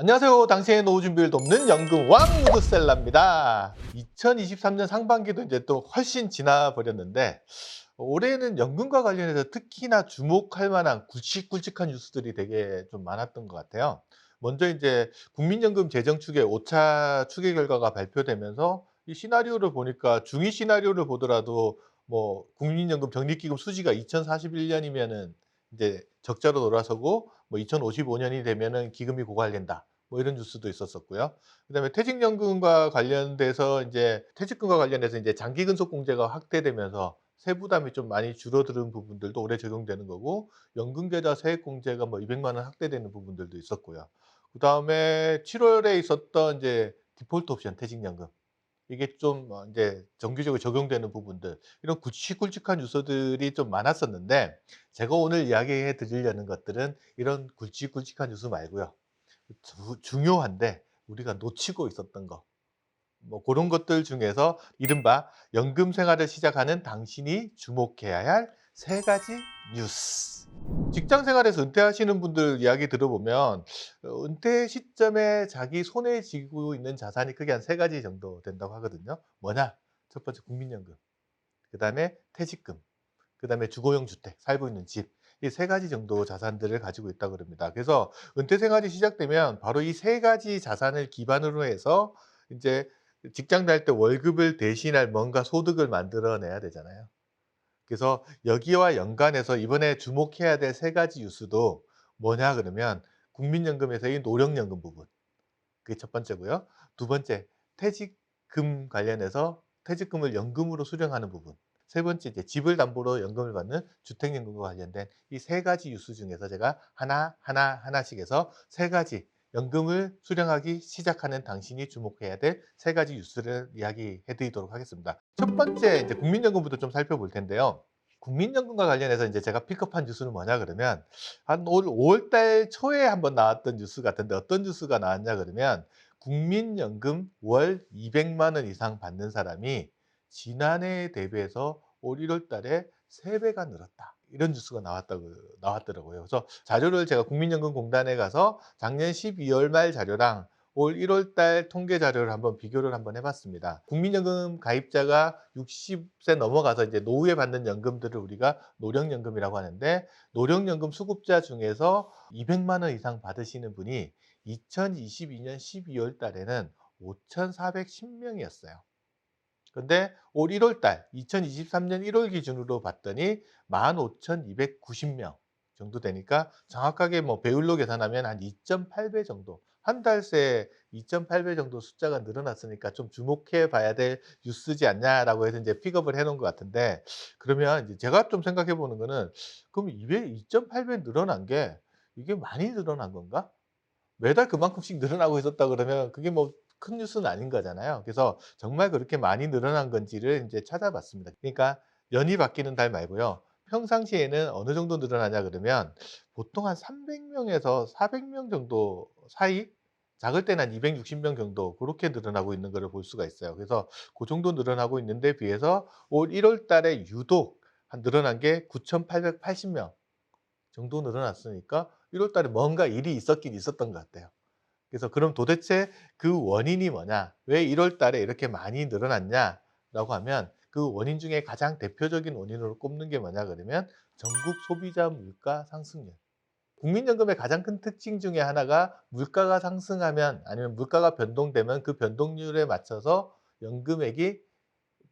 안녕하세요. 당신의 노후 준비를 돕는 연금왕 무드셀러입니다. 2023년 상반기도 이제 또 훨씬 지나 버렸는데 올해는 연금과 관련해서 특히나 주목할 만한 굵직굵직한 뉴스들이 되게 좀 많았던 것 같아요. 먼저 이제 국민연금 재정 추계 5차 추계 결과가 발표되면서 이 시나리오를 보니까 중위 시나리오를 보더라도 뭐 국민연금 적립기금 수지가 2041년이면은 이제 적자로 돌아서고 뭐 2055년이 되면은 기금이 고갈된다. 뭐 이런 뉴스도 있었었고요. 그다음에 퇴직연금과 관련돼서 이제 퇴직금과 관련해서 이제 장기 근속 공제가 확대되면서 세부담이 좀 많이 줄어드는 부분들도 올해 적용되는 거고 연금 계좌 세액 공제가 뭐 200만 원 확대되는 부분들도 있었고요. 그다음에 7월에 있었던 이제 디폴트 옵션 퇴직연금 이게 좀어 인제 정기적으로 적용되는 부분들 이런 굵직굵직한 뉴스들이 좀 많았었는데 제가 오늘 이야기해 드리려는 것들은 이런 굵직굵직한 뉴스 말고요. 주 중요한데 우리가 놓치고 있었던 거뭐 고런 것들 중에서 이른바 연금 생활을 시작하는 당신이 주목해야 할 세 가지 뉴스. 직장 생활에서 은퇴하시는 분들 이야기 들어보면 어 은퇴 시점에 자기 손에 쥐고 있는 자산이 크게 한 세 가지 정도 된다고 하거든요. 뭐냐? 첫 번째 국민연금, 그 다음에 퇴직금, 그 다음에 주거용 주택, 살고 있는 집. 이 세 가지 정도 자산들을 가지고 있다고 그럽니다. 그래서 은퇴 생활이 시작되면 바로 이 세 가지 자산을 기반으로 해서 인제 직장 다닐 때 월급을 대신할 뭔가 소득을 만들어 내야 되잖아요. 그래서 여기와 연관해서 이번에 주목해야 될 세 가지 뉴스도 뭐냐 그러면 국민연금에서의 노령연금 부분. 그게 첫 번째고요. 두 번째 퇴직금 관련해서 퇴직금을 연금으로 수령하는 부분. 세 번째 이제 집을 담보로 연금을 받는 주택연금과 관련된 이 세 가지 뉴스 중에서 제가 하나, 하나, 하나씩 해서 세 가지 연금을 수령하기 시작하는 당신이 주목해야 될 세 가지 뉴스를 이야기해 드리도록 하겠습니다. 첫 번째 이제 국민연금부터 좀 살펴볼 텐데요. 국민연금과 관련해서 인제 제가 픽업한 뉴스는 뭐냐 그러면 한 올 5월 달 초에 한번 나왔던 뉴스 같은데 어떤 뉴스가 나왔냐 그러면 국민연금 월 200만 원 이상 받는 사람이 지난해에 대비해서 올 1월 달에 3배가 늘었다. 이런 뉴스가 나왔다고 나왔더라고요. 그래서 자료를 제가 국민연금공단에 가서 작년 12월 말 자료랑 올 1월 달 통계 자료를 한번 비교를 한번 해 봤습니다. 국민연금 가입자가 60세 넘어가서 이제 노후에 받는 연금들을 우리가 노령연금이라고 하는데 노령연금 수급자 중에서 200만 원 이상 받으시는 분이 2022년 12월 달에는 5,410명이었어요. 근데 올 1월 달 2023년 1월 기준으로 봤더니 15,290명 정도 되니까 정확하게 뭐 배율로 계산하면 한 2.8배 정도 한 달 새 2.8배 정도 숫자가 늘어났으니까 좀 주목해 봐야 될 뉴스지 않냐라고 해서 인제 픽업을 해 놓은 것 같은데 그러면 이제 제가 좀 생각해 보는 거는 그럼 2배 2.8배 늘어난 게 이게 많이 늘어난 건가? 매달 그만큼씩 늘어나고 있었다 그러면 그게 뭐 큰 뉴스는 아닌 거잖아요. 그래서 정말 그렇게 많이 늘어난 건지를 인제 찾아봤습니다. 그러니까 연이 바뀌는 달 말고요. 평상시에는 어느 정도 늘어나냐 그러면 보통 한 300명에서 400명 정도 사이 작을 때는 한 260명 정도 고렇게 늘어나고 있는 거를 볼 수가 있어요. 그래서 고 정도 늘어나고 있는 데 비해서 올 1월 달에 유독 한 늘어난 게 9,880명 정도 늘어났으니까 1월 달에 뭔가 일이 있었긴 있었던 것 같아요. 그래서 그럼 도대체 그 원인이 뭐냐? 왜 1월 달에 이렇게 많이 늘어났냐 라고 하면 그 원인 중에 가장 대표적인 원인으로 꼽는 게 뭐냐 그러면 전국 소비자 물가 상승률. 국민연금의 가장 큰 특징 중에 하나가 물가가 상승하면 아니면 물가가 변동되면 그 변동률에 맞춰서 연금액이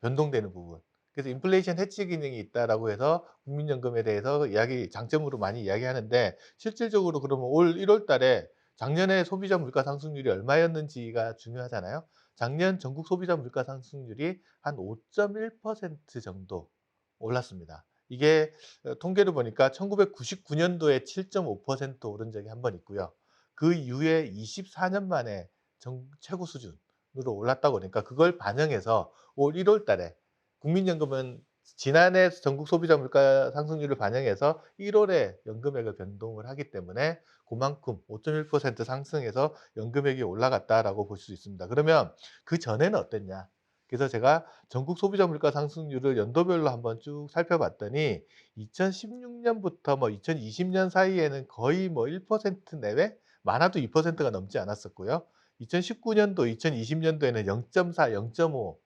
변동되는 부분. 그래서 인플레이션 해치 기능이 있다라고 해서 국민연금에 대해서 이야기 장점으로 많이 이야기하는데 실질적으로 그러면 올 1월 달에 작년에 소비자 물가 상승률이 얼마였는지가 중요하잖아요. 작년 전국 소비자 물가 상승률이 한 5.1% 정도 올랐습니다. 이게 어 통계를 보니까 1999년도에 7.5% 오른 적이 한 번 있고요. 그 이후에 24년 만에 정 최고 수준으로 올랐다고 그러니까 그걸 반영해서 올 1월 달에 국민연금은 지난해 전국 소비자 물가 상승률을 반영해서 1월에 연금액을 변동을 하기 때문에 고만큼 5.1% 상승해서 연금액이 올라갔다라고 볼 수 있습니다. 그러면 그 전에는 어땠냐? 그래서 제가 전국 소비자 물가 상승률을 연도별로 한번 쭉 살펴봤더니 2016년부터 뭐 2020년 사이에는 거의 뭐 1% 내외 많아도 2%가 넘지 않았었고요. 2019년도, 2020년도에는 0.4, 0.5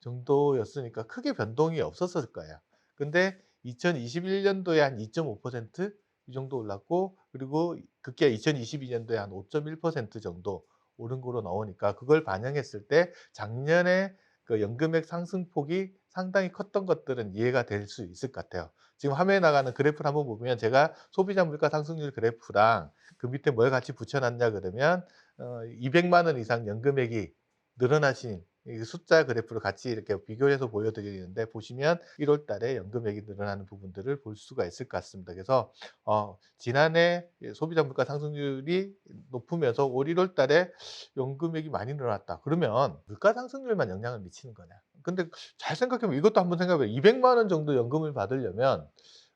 정도였으니까 크게 변동이 없었을 거예요. 근데 2021년도에 한 2.5%이 정도 올랐고 그리고 급기야 2022년도에 한 5.1% 정도 오른 거로 나오니까 그걸 반영했을 때 작년에 그 연금액 상승폭이 상당히 컸던 것들은 이해가 될 수 있을 것 같아요. 지금 화면에 나가는 그래프를 한번 보면 제가 소비자 물가 상승률 그래프랑 그 밑에 뭘 같이 붙여놨냐 그러면 어 200만 원 이상 연금액이 늘어나신 이 숫자 그래프를 같이 이렇게 비교해서 보여드리는데 보시면 1월 달에 연금액이 늘어나는 부분들을 볼 수가 있을 것 같습니다. 그래서 어 지난해 예 소비자 물가 상승률이 높으면서 올 1월 달에 연금액이 많이 늘어났다. 그러면 물가 상승률만 영향을 미치는 거냐. 근데 잘 생각해 보면 이것도 한번 생각해 보면 200만 원 정도 연금을 받으려면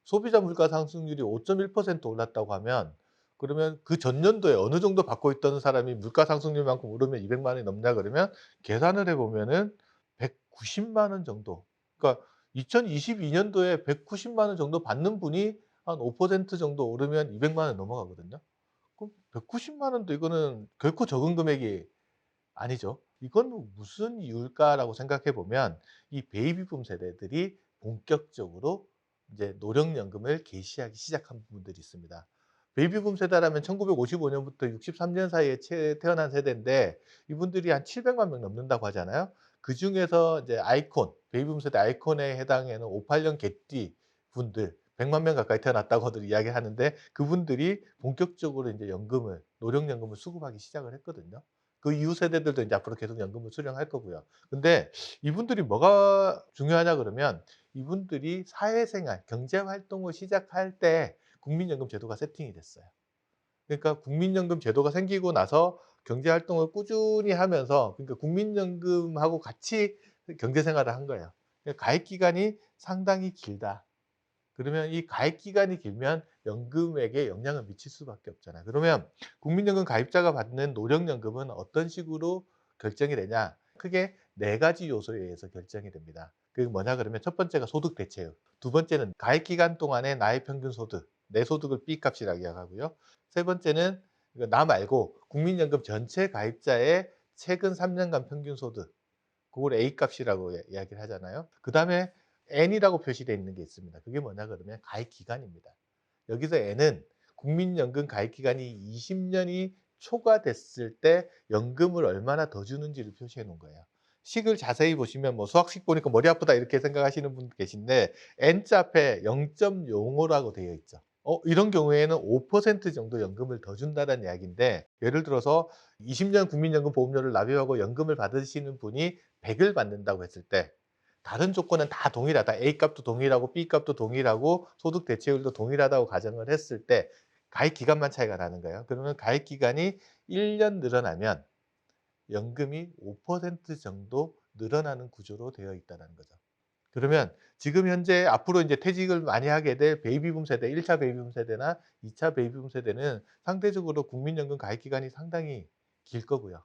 소비자 물가 상승률이 5.1% 올랐다고 하면 그러면 그 전년도에 어느 정도 받고 있던 사람이 물가 상승률만큼 오르면 200만 원이 넘냐 그러면 계산을 해 보면은 190만 원 정도. 그러니까 2022년도에 190만 원 정도 받는 분이 한 5% 정도 오르면 200만 원 넘어가거든요. 그럼 190만 원도 이거는 결코 적은 금액이 아니죠. 이건 무슨 이유일까라고 생각해 보면 이 베이비붐 세대들이 본격적으로 이제 노령연금을 개시하기 시작한 부분들이 있습니다. 베이비붐 세대라면 1955년부터 63년 사이에 채 태어난 세대인데 이분들이 한 700만 명 넘는다고 하잖아요. 그 중에서 이제 아이콘, 베이비붐 세대 아이콘에 해당하는 58년 개띠 분들 100만 명 가까이 태어났다고들 이야기하는데 그분들이 본격적으로 이제 연금을 노령연금을 수급하기 시작을 했거든요. 그 이후 세대들도 이제 앞으로 계속 연금을 수령할 거고요. 근데 이분들이 뭐가 중요하냐 그러면 이분들이 사회생활, 경제 활동을 시작할 때 국민연금 제도가 세팅이 됐어요. 그러니까 국민연금 제도가 생기고 나서 경제 활동을 꾸준히 하면서 그러니까 국민연금하고 같이 경제 생활을 한 거예요. 그러니까 가입 기간이 상당히 길다. 그러면 이 가입 기간이 길면 연금액에 영향을 미칠 수밖에 없잖아요. 그러면 국민연금 가입자가 받는 노령연금은 어떤 식으로 결정이 되냐? 크게 네 가지 요소에 의해서 결정이 됩니다. 그게 뭐냐 그러면 첫 번째가 소득 대체율, 두 번째는 가입 기간 동안의 나의 평균 소득, 내 소득을 B값이라고 이야기하고요. 세 번째는 이거 나 말고 국민연금 전체 가입자의 최근 3년간 평균 소득, 그걸 A값이라고 예, 이야기를 하잖아요. 그 다음에 N이라고 표시되어 있는 게 있습니다. 그게 뭐냐 그러면 가입 기간입니다. 여기서 N은 국민연금 가입 기간이 20년이 초과됐을 때 연금을 얼마나 더 주는지를 표시해 놓은 거예요. 식을 자세히 보시면 뭐 수학식 보니까 머리 아프다 이렇게 생각하시는 분 계신데 N자 앞에 0.05라고 되어 있죠. 어, 이런 경우에는 5% 정도 연금을 더 준다는 이야기인데 예를 들어서 20년 국민연금 보험료를 납입하고 연금을 받으시는 분이 100을 받는다고 했을 때 다른 조건은 다 동일하다. A값도 동일하고 B값도 동일하고 소득 대체율도 동일하다고 가정을 했을 때 가입 기간만 차이가 나는 거예요. 그러면 가입 기간이 1년 늘어나면 연금이 5% 정도 늘어나는 구조로 되어 있다는 거죠. 그러면 지금 현재 앞으로 이제 퇴직을 많이 하게 될 베이비붐 세대, 1차 베이비붐 세대나 2차 베이비붐 세대는 상대적으로 국민연금 가입 기간이 상당히 길 거고요.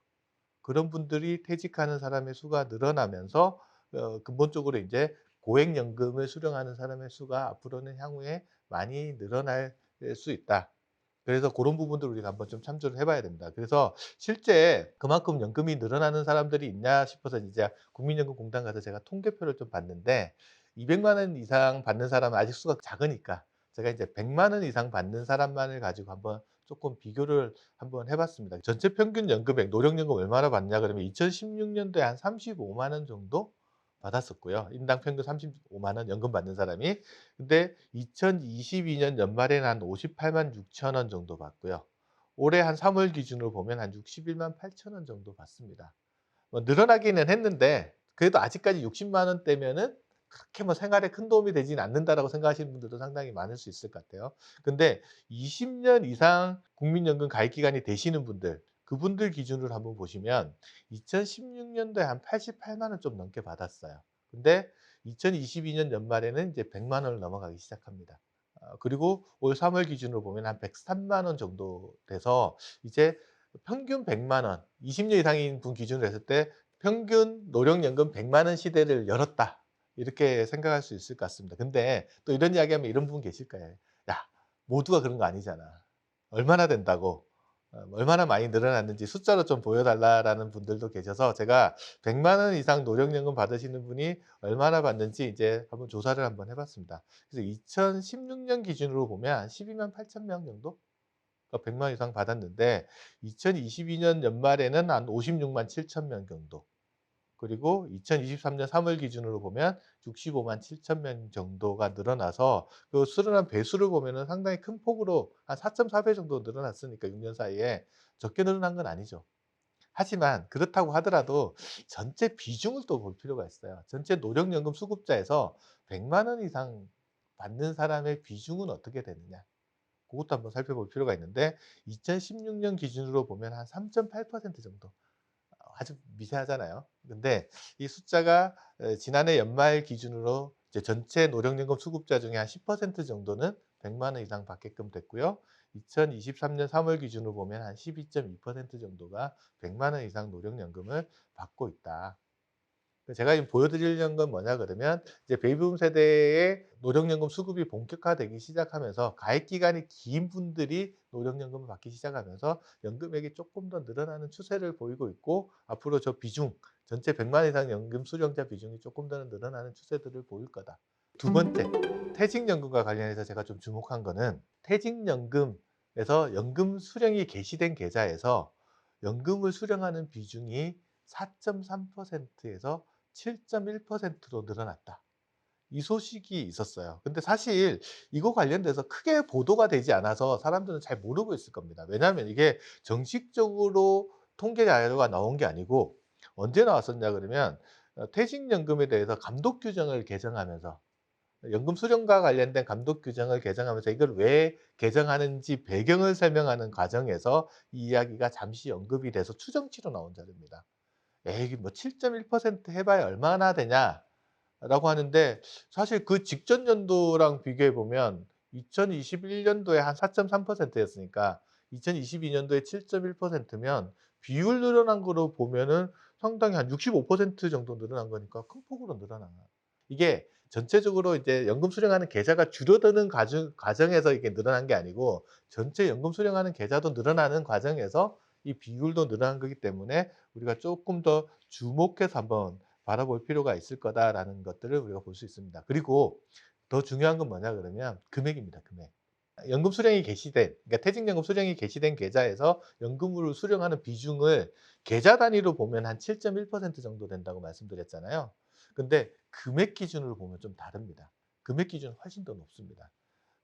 그런 분들이 퇴직하는 사람의 수가 늘어나면서 어 근본적으로 이제 고액연금을 수령하는 사람의 수가 앞으로는 향후에 많이 늘어날 수 있다. 그래서 그런 부분들을 우리가 한번 좀 참조를 해 봐야 됩니다. 그래서 실제 그만큼 연금이 늘어나는 사람들이 있냐 싶어서 이제 국민연금공단 가서 제가 통계표를 좀 봤는데 200만 원 이상 받는 사람은 아직 수가 작으니까 제가 이제 100만 원 이상 받는 사람만을 가지고 한번 조금 비교를 한번 해 봤습니다. 전체 평균 연금액 노령연금 얼마나 받냐 그러면 2016년도에 한 35만 원 정도 받았었고요. 인당 평균 35만 원 연금 받는 사람이. 근데 2022년 연말에는 한 58만 6천 원 정도 받고요. 올해 한 3월 기준으로 보면 한 61만 8천 원 정도 받습니다. 뭐 늘어나기는 했는데 그래도 아직까지 60만 원대면은 그렇게 뭐 생활에 큰 도움이 되지는 않는다라고 생각하시는 분들도 상당히 많을 수 있을 것 같아요. 근데 20년 이상 국민연금 가입 기간이 되시는 분들 그분들 기준으로 한번 보시면 2016년도에 한 88만 원 좀 넘게 받았어요. 근데 2022년 연말에는 이제 100만 원을 넘어가기 시작합니다. 어, 그리고 올 3월 기준으로 보면 한 103만 원 정도 돼서 이제 평균 100만 원, 20년 이상인 분 기준으로 했을 때 평균 노령연금 100만 원 시대를 열었다. 이렇게 생각할 수 있을 것 같습니다. 근데 또 이런 이야기하면 이런 분 계실 거예요. 야, 모두가 그런 거 아니잖아. 얼마나 된다고? 어 얼마나 많이 늘어났는지 숫자로 좀 보여 달라라는 분들도 계셔서 제가 1 0 0원 이상 노령연금 받으시는 분이 얼마나 받는지 이제 한번 조사를 한번 해 봤습니다. 그래서 2016년 기준으로 보면 한 12만 8천 명 정도? 가1 0 0만 이상 받았는데 2022년 연말에는 한 56만 7천 명 정도. 그리고 2023년 3월 기준으로 보면 65만 7천 명 정도가 늘어나서 그 수련한 배수를 보면은 상당히 큰 폭으로 한 4.4배 정도 늘어났으니까 6년 사이에 적게 늘어난 건 아니죠. 하지만 그렇다고 하더라도 전체 비중을 또 볼 필요가 있어요. 전체 노령연금 수급자에서 100만 원 이상 받는 사람의 비중은 어떻게 되느냐. 그것도 한번 살펴볼 필요가 있는데 2016년 기준으로 보면 한 3.8% 정도. 아주 미세하잖아요. 근데 이 숫자가 에 지난해 연말 기준으로 이제 전체 노령연금 수급자 중에 한 10% 정도는 100만 원 이상 받게끔 됐고요. 2023년 3월 기준으로 보면 한 12.2% 정도가 100만 원 이상 노령연금을 받고 있다. 그 제가 지금 보여드리려는 건 뭐냐 그러면 이제 베이비붐 세대의 노령연금 수급이 본격화되기 시작하면서 가입 기간이 긴 분들이 노령연금을 받기 시작하면서 연금액이 조금 더 늘어나는 추세를 보이고 있고 앞으로 저 비중 전체 100만 이상 연금 수령자 비중이 조금 더 늘어나는 추세들을 보일 거다. 두 번째 퇴직연금과 관련해서 제가 좀 주목한 거는 퇴직연금에서 연금 수령이 개시된 계좌에서 연금을 수령하는 비중이 4.3%에서 7.1%로 늘어났다. 이 소식이 있었어요. 근데 사실 이거 관련돼서 크게 보도가 되지 않아서 사람들은 잘 모르고 있을 겁니다. 왜냐하면 이게 정식적으로 통계 자료가 나온 게 아니고 언제 나왔었냐 그러면 어 퇴직연금에 대해서 감독 규정을 개정하면서 연금 수령과 관련된 감독 규정을 개정하면서 이걸 왜 개정하는지 배경을 설명하는 과정에서 이 이야기가 잠시 언급이 돼서 추정치로 나온 자료입니다. 에이 뭐 7.1% 해봐야 얼마나 되냐라고 하는데 사실 그 직전 연도랑 비교해 보면 2021 년도에 한 4.3% 였으니까 2022 년도에 7.1%면 비율 늘어난 거로 보면은 상당히 한 65% 정도 늘어난 거니까 큰 폭으로 늘어나. 이게 전체적으로 이제 연금 수령하는 계좌가 줄어드는 과정 과정에서 이게 늘어난 게 아니고 전체 연금 수령하는 계좌도 늘어나는 과정에서 이 비율도 늘어난 거기 때문에 우리가 조금 더 주목해서 한번 바라볼 필요가 있을 거다라는 것들을 우리가 볼 수 있습니다. 그리고 더 중요한 건 뭐냐 그러면 금액입니다, 금액. 연금 수령이 개시된 그러니까 퇴직연금 수령이 개시된 계좌에서 연금으로 수령하는 비중을 계좌 단위로 보면 한 7.1% 정도 된다고 말씀드렸잖아요. 근데 금액 기준으로 보면 좀 다릅니다. 금액 기준은 훨씬 더 높습니다.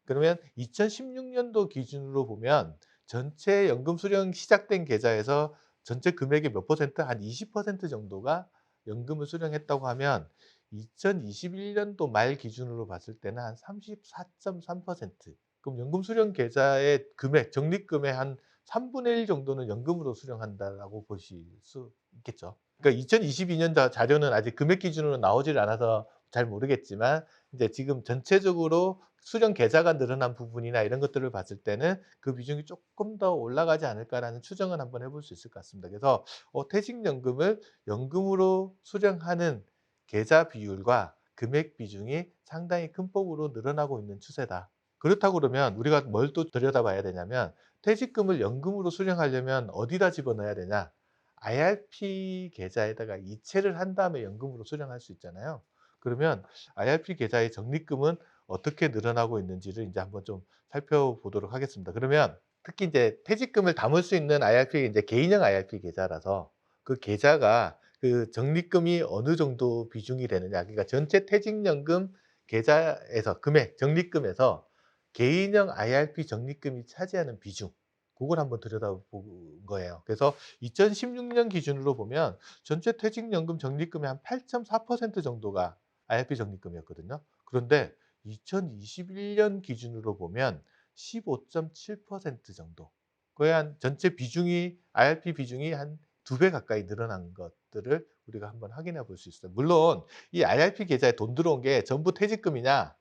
그러면 2016년도 기준으로 보면 전체 연금 수령 시작된 계좌에서 전체 금액의 몇 퍼센트? 한 20% 정도가 연금을 수령했다고 하면 2021년도 말 기준으로 봤을 때는 한 34.3%. 그럼 연금 수령 계좌의 금액, 적립금의 한 3분의 1 정도는 연금으로 수령한다라고 보실 수 있겠죠. 그러니까 2022년 자 자료는 아직 금액 기준으로 나오질 않아서 잘 모르겠지만 이제 지금 전체적으로 수령 계좌가 늘어난 부분이나 이런 것들을 봤을 때는 그 비중이 조금 더 올라가지 않을까라는 추정을 한번 해볼 수 있을 것 같습니다. 그래서 어 퇴직연금을 연금으로 수령하는 계좌 비율과 금액 비중이 상당히 큰 폭으로 늘어나고 있는 추세다. 그렇다고 그러면 우리가 뭘 또 들여다봐야 되냐면 퇴직금을 연금으로 수령하려면 어디다 집어넣어야 되냐? IRP 계좌에다가 이체를 한 다음에 연금으로 수령할 수 있잖아요. 그러면 IRP 계좌의 적립금은 어떻게 늘어나고 있는지를 이제 한번 좀 살펴보도록 하겠습니다. 그러면 특히 이제 퇴직금을 담을 수 있는 IRP 이제 개인형 IRP 계좌라서 그 계좌가 그 적립금이 어느 정도 비중이 되느냐. 그러니까 전체 퇴직연금 계좌에서 금액 적립금에서 개인형 IRP 적립금이 차지하는 비중 그걸 한번 들여다본 거예요. 그래서 2016년 기준으로 보면 전체 퇴직연금 적립금의 한 8.4% 정도가 IRP 적립금이었거든요. 그런데 2021년 기준으로 보면 15.7% 정도. 거의 한 전체 비중이 IRP 비중이 한 두 배 가까이 늘어난 것들을 우리가 한번 확인해 볼 수 있어요. 물론 이 IRP 계좌에 돈 들어온 게 전부 퇴직금이냐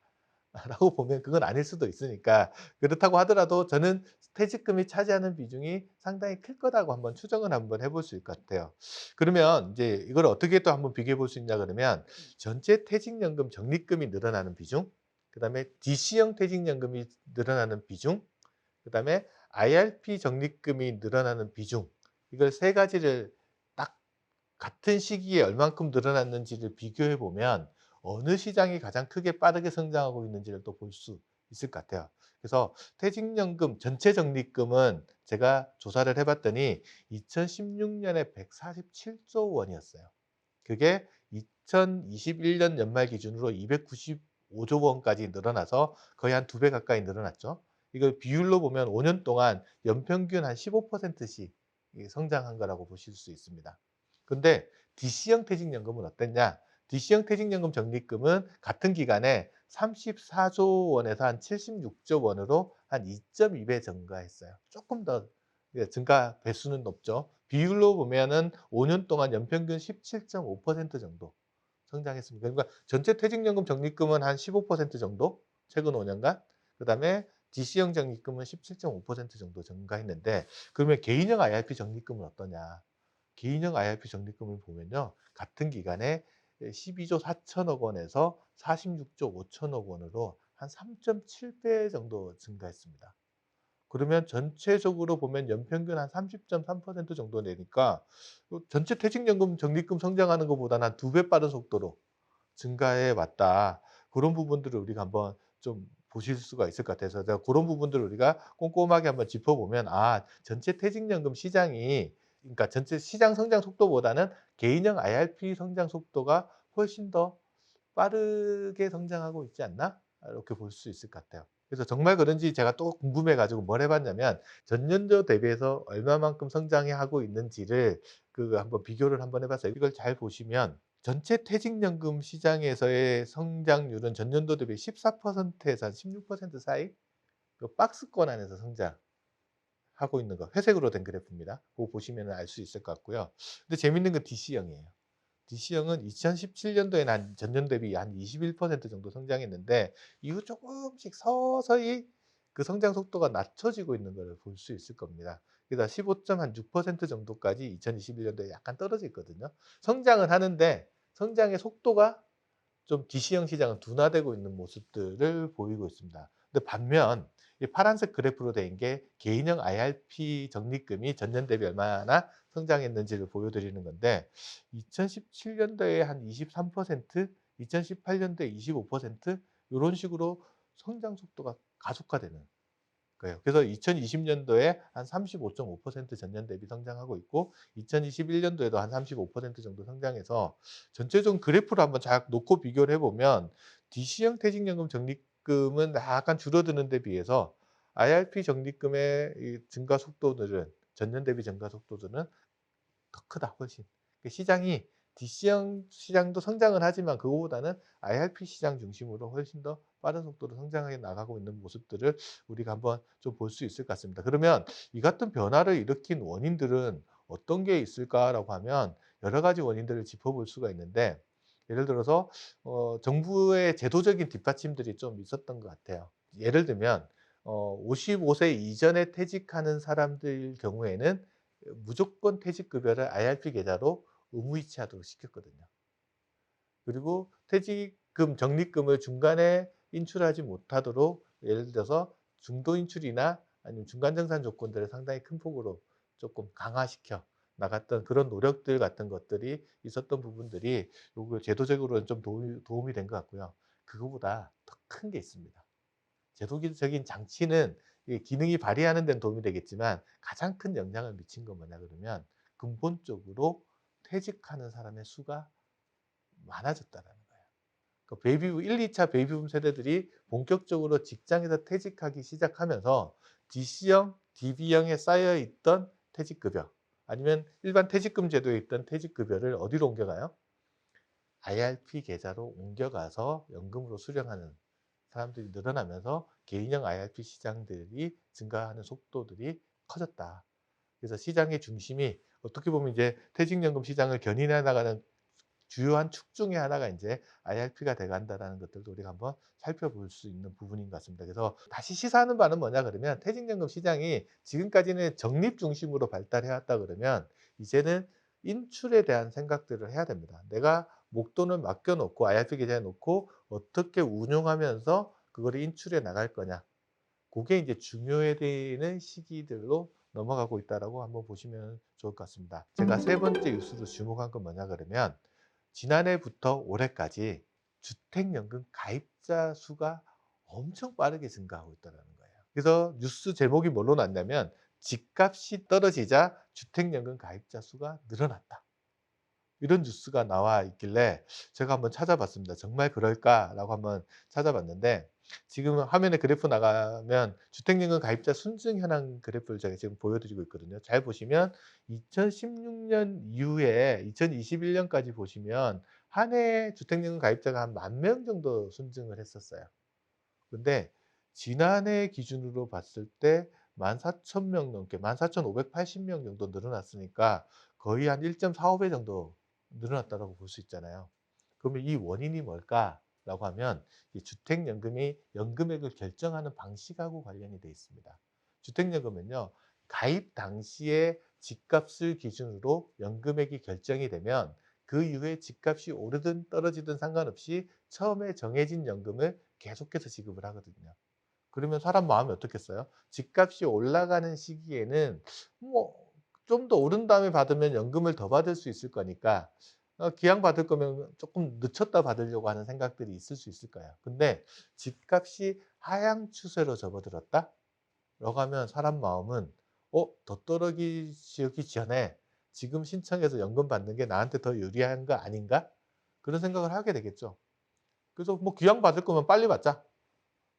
라고 보면 그건 아닐 수도 있으니까 그렇다고 하더라도 저는 퇴직금이 차지하는 비중이 상당히 클 거라고 한번 추정을 한번 해볼 수 있을 것 같아요. 그러면 이제 이걸 어떻게 또 한번 비교해 볼 수 있냐 그러면 전체 퇴직연금 적립금이 늘어나는 비중, 그 다음에 DC형 퇴직연금이 늘어나는 비중, 그 다음에 IRP 적립금이 늘어나는 비중 이걸 세 가지를 딱 같은 시기에 얼만큼 늘어났는지를 비교해 보면 어느 시장이 가장 크게 빠르게 성장하고 있는지를 또 볼 수 있을 것 같아요. 그래서 퇴직연금 전체 적립금은 제가 조사를 해 봤더니 2016년에 147조 원이었어요. 그게 2021년 연말 기준으로 295조 원까지 늘어나서 거의 한 두 배 가까이 늘어났죠. 이걸 비율로 보면 5년 동안 연평균 한 15%씩 이 성장한 거라고 보실 수 있습니다. 근데 DC형 퇴직연금은 어땠냐? DC형 퇴직연금 적립금은 같은 기간에 34조 원에서 한 76조 원으로 한 2.2배 증가했어요. 조금 더 예, 증가 배수는 높죠. 비율로 보면은 5년 동안 연평균 17.5% 정도 성장했습니다. 그러니까 전체 퇴직연금 적립금은 한 15% 정도 최근 5년간 그다음에 DC형 적립금은 17.5% 정도 증가했는데 그러면 개인형 IRP 적립금은 어떠냐? 개인형 IRP 적립금을 보면요. 같은 기간에 12조 4천억 원에서 46조 5천억 원으로 한 3.7배 정도 증가했습니다. 그러면 전체적으로 보면 연평균 한 30.3% 정도 내니까 어 전체 퇴직연금 적립금 성장하는 것보다는 한 두 배 빠른 속도로 증가해 왔다. 그런 부분들을 우리가 한번 좀 보실 수가 있을 것 같아서 제가 그런 부분들을 우리가 꼼꼼하게 한번 짚어보면 아 전체 퇴직연금 시장이 그러니까 전체 시장 성장 속도보다는 개인형 IRP 성장 속도가 훨씬 더 빠르게 성장하고 있지 않나? 이렇게 볼 수 있을 것 같아요. 그래서 정말 그런지 제가 또 궁금해 가지고 뭘 해 봤냐면 전년도 대비해서 얼마만큼 성장해 하고 있는지를 그 한번 비교를 한번 해 봤어요. 이걸 잘 보시면 전체 퇴직연금 시장에서의 성장률은 전년도 대비 14%에서 한16% 사이 그 박스권 안에서 성장 하고 있는 거 회색으로 된 그래프입니다. 그거 보시면 알 수 있을 것 같고요. 근데 재밌는 건 DC형이에요. DC형은 2017년도에는 한 전년 대비 한 21% 정도 성장했는데 이후 조금씩 서서히 그 성장 속도가 낮춰지고 있는 것을 볼수 있을 겁니다. 그래서 15.6% 정도까지 2021년도에 약간 떨어져 있거든요. 성장은 하는데 성장의 속도가 좀 DC형 시장은 둔화되고 있는 모습들을 보이고 있습니다. 근데 반면 이 파란색 그래프로 된 게 개인형 IRP 적립금이 전년 대비 얼마나 성장했는지를 보여드리는 건데 2017년도에 한 23%, 2018년도에 25% 이런 식으로 성장 속도가 가속화되는 거예요. 그래서 2020년도에 한 35.5% 전년 대비 성장하고 있고 2021년도에도 한 35% 정도 성장해서 전체적인 그래프를 한번 잘 놓고 비교를 해보면 DC형 퇴직연금 적립 금은 약간 줄어드는 데 비해서 IRP 적립금의 이 증가 속도들은 전년 대비 증가 속도들은 더 크다 훨씬. 그 시장이 DC형 시장도 성장은 하지만 그거보다는 IRP 시장 중심으로 훨씬 더 빠른 속도로 성장해 나가고 있는 모습들을 우리가 한번 좀 볼 수 있을 것 같습니다. 그러면 이 같은 변화를 일으킨 원인들은 어떤 게 있을까라고 하면 여러 가지 원인들을 짚어볼 수가 있는데 예를 들어서 어 정부의 제도적인 뒷받침들이 좀 있었던 것 같아요. 예를 들면 어 55세 이전에 퇴직하는 사람들 경우에는 무조건 퇴직급여를 IRP 계좌로 의무 이체하도록 시켰거든요. 그리고 퇴직금 적립금을 중간에 인출하지 못하도록 예를 들어서 중도 인출이나 아니면 중간 정산 조건들을 상당히 큰 폭으로 조금 강화시켜 나갔던 그런 노력들 같은 것들이 있었던 부분들이 요거 제도적으로는 좀 도움이 도움이 된 것 같고요. 그거보다 더 큰 게 있습니다. 제도적인 장치는 이 기능이 발휘하는 데는 도움이 되겠지만 가장 큰 영향을 미친 건 뭐냐 그러면 근본적으로 퇴직하는 사람의 수가 많아졌다라는 거예요. 그 베이비붐 1, 2차 베이비붐 세대들이 본격적으로 직장에서 퇴직하기 시작하면서 DC형, DB형에 쌓여 있던 퇴직급여 아니면 일반 퇴직금 제도에 있던 퇴직급여를 어디로 옮겨가요? IRP 계좌로 옮겨가서 연금으로 수령하는 사람들이 늘어나면서 개인형 IRP 시장들이 증가하는 속도들이 커졌다. 그래서 시장의 중심이 어떻게 보면 이제 퇴직연금 시장을 견인해 나가는 주요한 축 중에 하나가 이제 IRP가 돼 간다라는 것들도 우리가 한번 살펴볼 수 있는 부분인 것 같습니다. 그래서 다시 시사하는 바는 뭐냐 그러면 퇴직연금 시장이 지금까지는 적립 중심으로 발달해 왔다 그러면 이제는 인출에 대한 생각들을 해야 됩니다. 내가 목돈을 맡겨 놓고 IRP 계좌에 놓고 어떻게 운용하면서 그거를 인출해 나갈 거냐. 그게 이제 중요해지는 시기들로 넘어가고 있다라고 한번 보시면 좋을 것 같습니다. 제가 세 번째 뉴스로 주목한 건 뭐냐 그러면 지난해부터 올해까지 주택연금 가입자 수가 엄청 빠르게 증가하고 있다는 거예요. 그래서 뉴스 제목이 뭘로 났냐면 집값이 떨어지자 주택연금 가입자 수가 늘어났다. 이런 뉴스가 나와 있길래 제가 한번 찾아봤습니다. 정말 그럴까라고 한번 찾아봤는데 지금 화면에 그래프 나가면 주택연금 가입자 순증 현황 그래프를 제가 지금 보여드리고 있거든요. 잘 보시면 2016년 이후에 2021년까지 보시면 한해 주택연금 가입자가 한 만 명 정도 순증을 했었어요. 근데 지난해 기준으로 봤을 때 14,000명 넘게 14,580명 정도 늘어났으니까 거의 한 1.45배 정도 늘어났다고 볼 수 있잖아요. 그러면 이 원인이 뭘까 라고 하면 이 주택연금이 연금액을 결정하는 방식하고 관련이 돼 있습니다. 주택연금은요 가입 당시에 집값을 기준으로 연금액이 결정이 되면 그 이후에 집값이 오르든 떨어지든 상관없이 처음에 정해진 연금을 계속해서 지급을 하거든요. 그러면 사람 마음이 어떻겠어요? 집값이 올라가는 시기에는 뭐 좀 더 오른 다음에 받으면 연금을 더 받을 수 있을 거니까 어, 기왕 받을 거면 조금 늦췄다 받으려고 하는 생각들이 있을 수 있을 거예요. 근데 집값이 하향 추세로 접어들었다? 라고 하면 사람 마음은 어, 더 떨어지기 전에 지금 신청해서 연금 받는 게 나한테 더 유리한 거 아닌가? 그런 생각을 하게 되겠죠. 그래서 뭐 기왕 받을 거면 빨리 받자.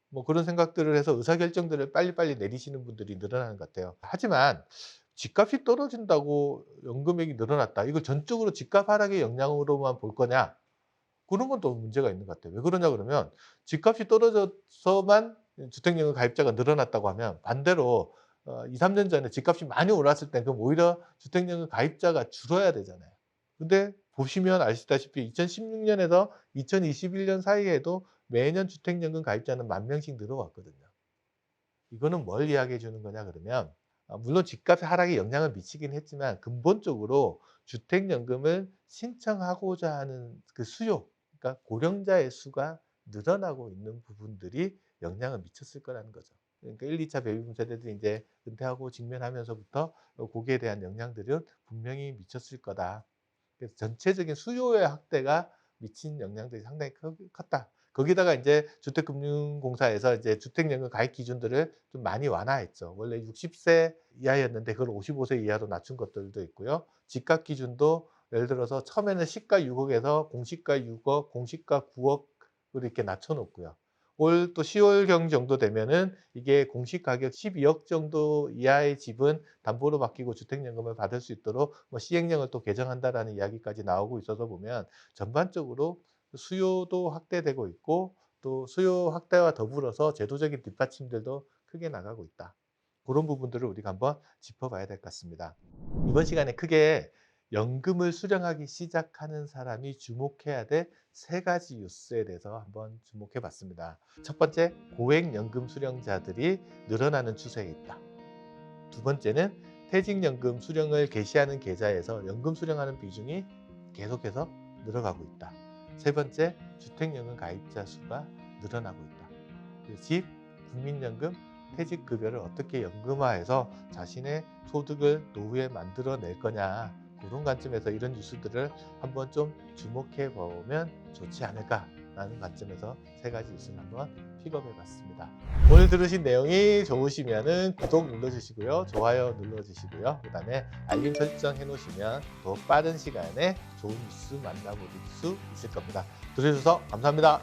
뭐 그런 생각들을 해서 의사결정들을 빨리빨리 내리시는 분들이 늘어나는 것 같아요. 하지만 집값이 떨어진다고 연금액이 늘어났다. 이걸 전적으로 집값 하락의 영향으로만 볼 거냐? 그런 건 또 문제가 있는 것 같아요. 왜 그러냐 그러면 집값이 떨어져서만 주택연금 가입자가 늘어났다고 하면 반대로 어, 2, 3년 전에 집값이 많이 올랐을 때 그럼 오히려 주택연금 가입자가 줄어야 되잖아요. 근데 보시면 아시다시피 2016년에서 2021년 사이에도 매년 주택연금 가입자는 만 명씩 늘어왔거든요. 이거는 뭘 이야기해 주는 거냐 그러면 아, 물론 집값 하락에 영향을 미치긴 했지만 근본적으로 주택연금을 신청하고자 하는 그 수요, 그러니까 고령자의 수가 늘어나고 있는 부분들이 영향을 미쳤을 거라는 거죠. 그러니까 1, 2차 베이비붐 세대들이 이제 은퇴하고 직면하면서부터 거기에 대한 영향들은 분명히 미쳤을 거다. 그래서 전체적인 수요의 확대가 미친 영향들이 상당히 크- 컸다. 거기다가 이제 주택금융공사에서 이제 주택연금 가입 기준들을 좀 많이 완화했죠. 원래 60세 이하였는데 그걸 55세 이하로 낮춘 것들도 있고요. 집값 기준도 예를 들어서 처음에는 시가 6억에서 공시가 6억, 공시가 9억으로 이렇게 낮춰놓고요. 올 또 10월경 정도 되면은 이게 공시 가격 12억 정도 이하의 집은 담보로 맡기고 주택연금을 받을 수 있도록 뭐 시행령을 또 개정한다라는 이야기까지 나오고 있어서 보면 전반적으로 수요도 확대되고 있고 또 수요 확대와 더불어서 제도적인 뒷받침들도 크게 나가고 있다. 그런 부분들을 우리가 한번 짚어봐야 될 것 같습니다. 이번 시간에 크게 연금을 수령하기 시작하는 사람이 주목해야 될 세 가지 뉴스에 대해서 한번 주목해 봤습니다. 첫 번째, 고액연금 수령자들이 늘어나는 추세에 있다. 두 번째는 퇴직연금 수령을 개시하는 계좌에서 연금 수령하는 비중이 계속해서 늘어가고 있다. 세 번째, 주택연금 가입자 수가 늘어나고 있다. 그리고 집, 국민연금, 퇴직급여를 어떻게 연금화해서 자신의 소득을 노후에 만들어낼 거냐. 그런 관점에서 이런 뉴스들을 한번 좀 주목해 보면 좋지 않을까 라는 관점에서 세 가지 뉴스를 한번 픽업해 봤습니다. 오늘 들으신 내용이 좋으시면 구독 눌러주시고요. 좋아요 눌러주시고요. 그 다음에 알림 설정 해 놓으시면 더 빠른 시간에 좋은 뉴스 만나보실 수 있을 겁니다. 들어주셔서 감사합니다.